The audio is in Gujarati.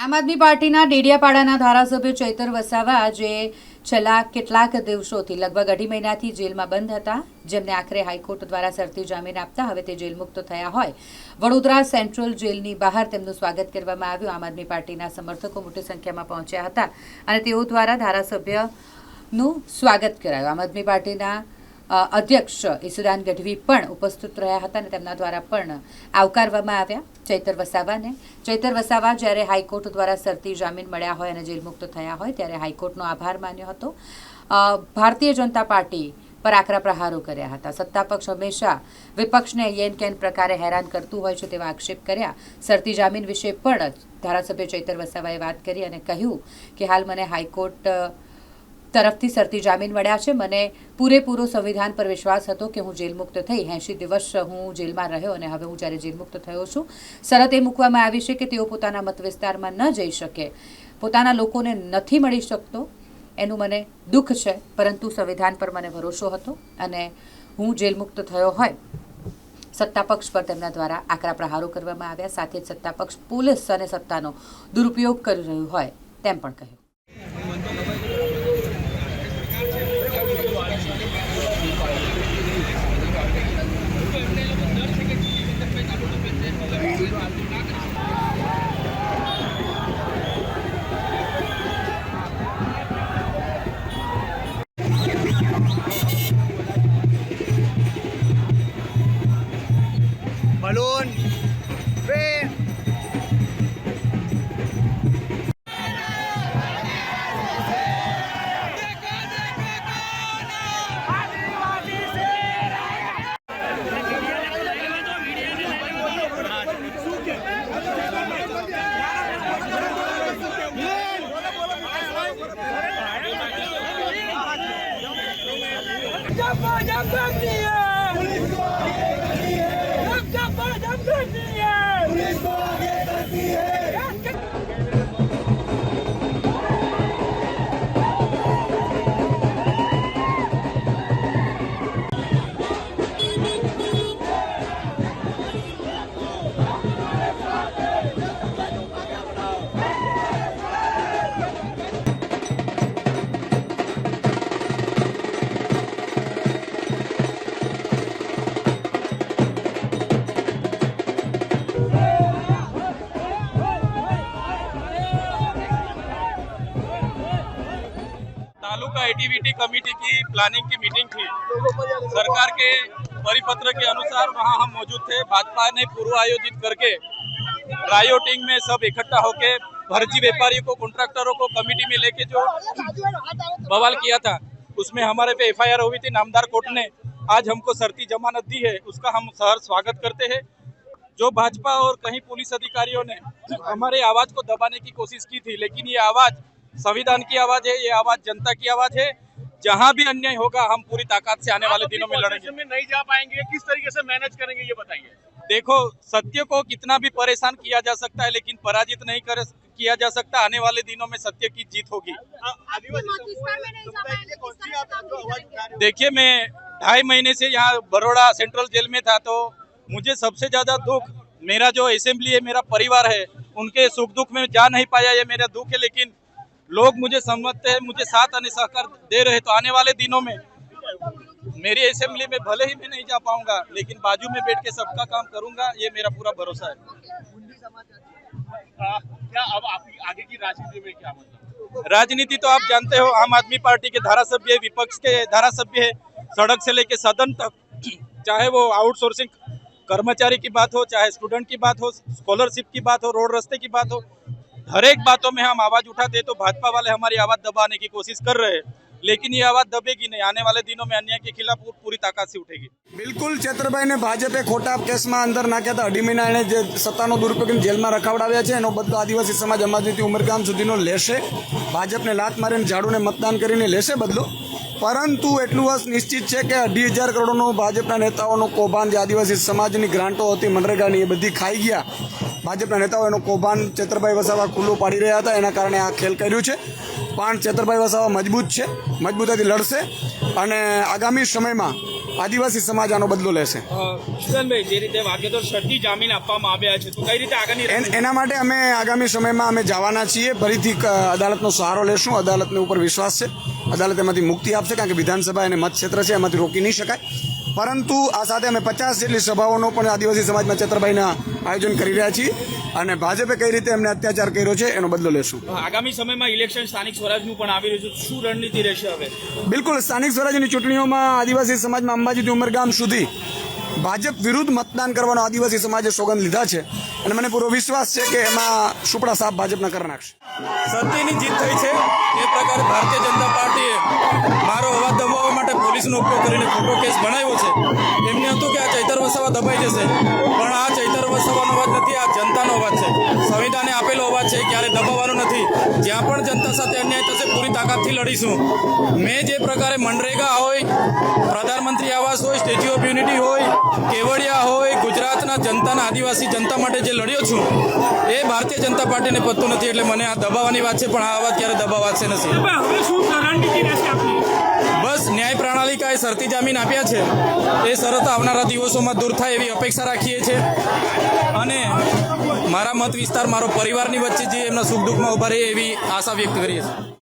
આમ આદમી પાર્ટીના ડેડિયાપાડાના ધારાસભ્ય ચૈતર વસાવા આજે છેલ્લા કેટલાક દિવસોથી લગભગ અઢી મહિનાથી જેલમાં બંધ હતા. જેમને આખરે હાઈકોર્ટ દ્વારા શરતી જામીન આપતા હવે તે જેલમુક્ત થયા હોય. વડોદરા સેન્ટ્રલ જેલની બહાર તેમનું સ્વાગત કરવામાં આવ્યું. આમ આદમી પાર્ટીના સમર્થકો મોટી સંખ્યામાં પહોંચ્યા હતા અને તેઓ દ્વારા ધારાસભ્યનું સ્વાગત કરાયું. આમ આદમી પાર્ટીના અધ્યક્ષ ઈસુદાન ગઢવી પણ ઉપસ્થિત રહ્યા હતા અને તેમના દ્વારા પણ આવકારવામાં આવ્યા. ચૈતર વસાવાને. ચૈતર વસાવા જ્યારે હાઈકોર્ટ દ્વારા શરતી જામીન મળ્યા હોય અને જેલમુક્ત થયા હોય ત્યારે હાઈકોર્ટનો આભાર માન્યો હતો. ભારતીય જનતા પાર્ટી પર આકરા પ્રહારો કર્યા હતા. સત્તા પક્ષ હંમેશા વિપક્ષને યેન કેન પ્રકારે હેરાન કરતું હોય છે તેવા આક્ષેપ કર્યા. સરતી જામીન વિશે પણ ધારાસભ્ય ચૈતર વસાવાએ વાત કરી અને કહ્યું કે હાલ મને હાઈકોર્ટ તરફથી શરતી જામીન મળ્યા છે. મને પૂરેપૂરો સંવિધાન પર વિશ્વાસ હતો કે હું જેલમુક્ત થઈ એંશી દિવસ હું જેલમાં રહ્યો અને હવે હું જ્યારે જેલ મુક્ત થયો છું, શરત એ મૂકવામાં આવી છે કે તેઓ પોતાના મત વિસ્તારમાં ન જઈ શકે. પોતાના લોકોને નથી મળી શકતો, એનું મને દુઃખ છે, પરંતુ સંવિધાન પર મને ભરોસો હતો અને હું જેલમુક્ત થયો હોય, સત્તા પક્ષ પર તેમના દ્વારા આકરા પ્રહારો કરવામાં આવ્યા, સાથે જ સત્તા પક્ષ, પોલીસ અને સત્તાનો દુરુપયોગ કરી રહ્યું હોય તેમ પણ કહ્યું. Balloon. Three. Jump jump on, jump on, yeah! Taluka एटीवीटी committee की प्लानिंग की मीटिंग थी। सरकार के परिपत्र के अनुसार वहाँ हम मौजूद थे। भाजपा ने पूर्व आयोजित करके रायोटिंग में सब इकट्ठा होके फर्जी व्यापारियों को कॉन्ट्रैक्टरों को कमेटी में लेके जो बवाल किया था, उसमें हमारे पे एफआईआर हुई थी। नामदार कोर्ट ने आज हमको शर्ती जमानत दी है, उसका हम सहर स्वागत करते हैं। जो भाजपा और कहीं पुलिस अधिकारियों ने हमारे आवाज़ को दबाने की कोशिश की थी, लेकिन ये आवाज़ संविधान की आवाज़ है ये आवाज़ जनता की आवाज़ है जहाँ भी अन्याय होगा हम पूरी ताकत से आने वाले दिनों में लड़ेंगे में नहीं जा पाएँगे किस तरीके से मैनेज करेंगे ये बताइए देखो सत्य को कितना भी परेशान किया जा सकता है लेकिन पराजित नहीं कर किया जा सकता आने वाले दिनों में सत्य की जीत होगी आदिवासी पाकिस्तान में नहीं जा पाएँगे, कौन किस सी तरह आप का काम जो आवाज़ करेंगे? उठा रहे हो? देखिए मैं ढाई महीने से यहाँ बड़ोड़ा सेंट्रल जेल में था तो मुझे सबसे ज़्यादा दुख मेरा जो असेंबली है मेरा परिवार है उनके सुख दुख में जा नहीं पाया ये मेरा दुख है लेकिन लोग मुझे समझते हैं मुझे साथ आने सहकार दे रहे तो आने वाले दिनों में मेरी असेंबली में भले ही मैं नहीं जा पाऊँगा लेकिन बाजू में बैठ के सबका काम करूँगा ये मेरा पूरा भरोसा है। आ, क्या अब आपकी आगे की राजनीति में क्या मतलब? राजनीति तो आप जानते हो आम आदमी पार्टी के धारासभ्य विपक्ष के धारासभ्य है सड़क से लेके सदन तक चाहे वो आउटसोर्सिंग कर्मचारी की बात हो चाहे स्टूडेंट की बात हो स्कॉलरशिप की बात हो रोड रास्ते की बात हो हर एक बातों में हम आवाज उठाते तो भाजपा वाले हमारी आवाज दबाने की कोशिश कर रहे हैं लेकिन ये आवाज दबेगी नहीं आने वाले दिनों में अन्याय के खिलाफ वो पूरी ताकत से उठेगी બિલકુલ ચેતરભાઈને ભાજપે ખોટા કેસમાં અંદર નાખ્યા હતા અઢી મહિના એણે જે સત્તાનો દુરુપયોગ કરીને જેલમાં રખાવડાવ્યા છે એનો બદલો આદિવાસી સમાજ અમાજનીતિ ઉમરગામ સુધીનો લેશે ભાજપને લાત મારીને ઝાડુને મતદાન કરીને લેશે બદલો પરંતુ એટલું વર્ષ નિશ્ચિત છે કે અઢી હજાર કરોડનો ભાજપના નેતાઓનું કૌભાંડ જે આદિવાસી સમાજની ગ્રાન્ટો હતી મનરેગાની એ બધી ખાઈ ગયા ભાજપના નેતાઓ એનું કૌભાંડ ચેતરભાઈ વસાવા ખુલ્લું પાડી રહ્યા હતા. એના કારણે આ ખેલ કર્યું છે. પણ ચેતરભાઈ વસાવા મજબૂત છે. મજબૂતાથી લડશે અને આગામી સમયમાં આદિવાસી સમાજ આનો બદલો લેશે. કિશનભાઈ જે રીતે વાત શરતી જામીન આપવામાં આવ્યા છે તો કઈ રીતે આગળની એના માટે અમે આગામી સમયમાં અમે જવાના છીએ. ફરીથી અદાલતનો સહારો લેશું. અદાલતને ઉપર વિશ્વાસ છે. અદાલત એમાંથી મુક્તિ આપશે કારણ કે વિધાનસભા એને મતક્ષેત્ર છે એમાંથી રોકી નહીં શકાય. પરંતુ આ સાથે અમે પચાસ જેટલી સભાઓનો પણ આદિવાસી સમાજમાં ચેતરભાઈના આયોજન કરી રહ્યા છીએ અને ભાજપે કઈ રીતે એમને અત્યાચાર કર્યો છે એનો બદલો લેશું. આગામી સમયમાં ઇલેક્શન સ્થાનિક સ્વરાજનું પણ આવી રહ્યું છે. શું રણનીતિ રહેશે હવે? બિલકુલ સ્થાનિક સ્વરાજની ચૂંટણીઓમાં આદિવાસી સમાજમાં અંબાજીથી ઉમરગામ સુધી ભાજપ વિરુદ્ધ મતદાન કરવાનો આદિવાસી સમાજે સોગંદ લીધા છે અને મને પૂરો વિશ્વાસ છે કે એમાં સુપડા સાહેબ ભાજપના કરી નાખશે. સત્યની જીત થઈ છે. એ પ્રકારે ભારતીય જનતા પાર્ટીએ મારો અવાજ દબાવવા માટે પોલીસનો ઉપયોગ કરીને ખોટો કેસ બનાવ્યો છે. એમને હતું કે આ ચૈતર વસાવા દબાઈ જશે. પણ આ ચૈતર વસાવાનો અવાજ નથી, આ જનતાનો અવાજ છે. આપેલો અવાજ છે ક્યારે દબાવવાનો નથી. જ્યાં પણ જનતા સાથે અન્યાય થશે પૂરી તાકાતથી લડીશું. મેં જે પ્રકારે મનરેગા હોય પ્રધાનમંત્રી આવાસ હોય સ્ટેચ્યુ ઓફ યુનિટી હોય કેવડિયા હોય ગુજરાતના જનતાના આદિવાસી જનતા માટે જે લડ્યો છું એ ભારતીય જનતા પાર્ટીને પતતું નથી. એટલે મને આ દબાવવાની વાત છે પણ આ અવાજ ક્યારે દબાવાશે નથી. બસ ન્યાય પ્રણાલિકાએ શરતી જામીન આપ્યા છે. એ શરત આવનારા દિવસોમાં દૂર થાય એવી અપેક્ષા રાખીએ છીએ. અને મારા મત વિસ્તાર, મારો પરિવારની વચ્ચે જે એમના સુખ દુઃખમાં ઊભા રહે એવી આશા વ્યક્ત કરીએ છીએ.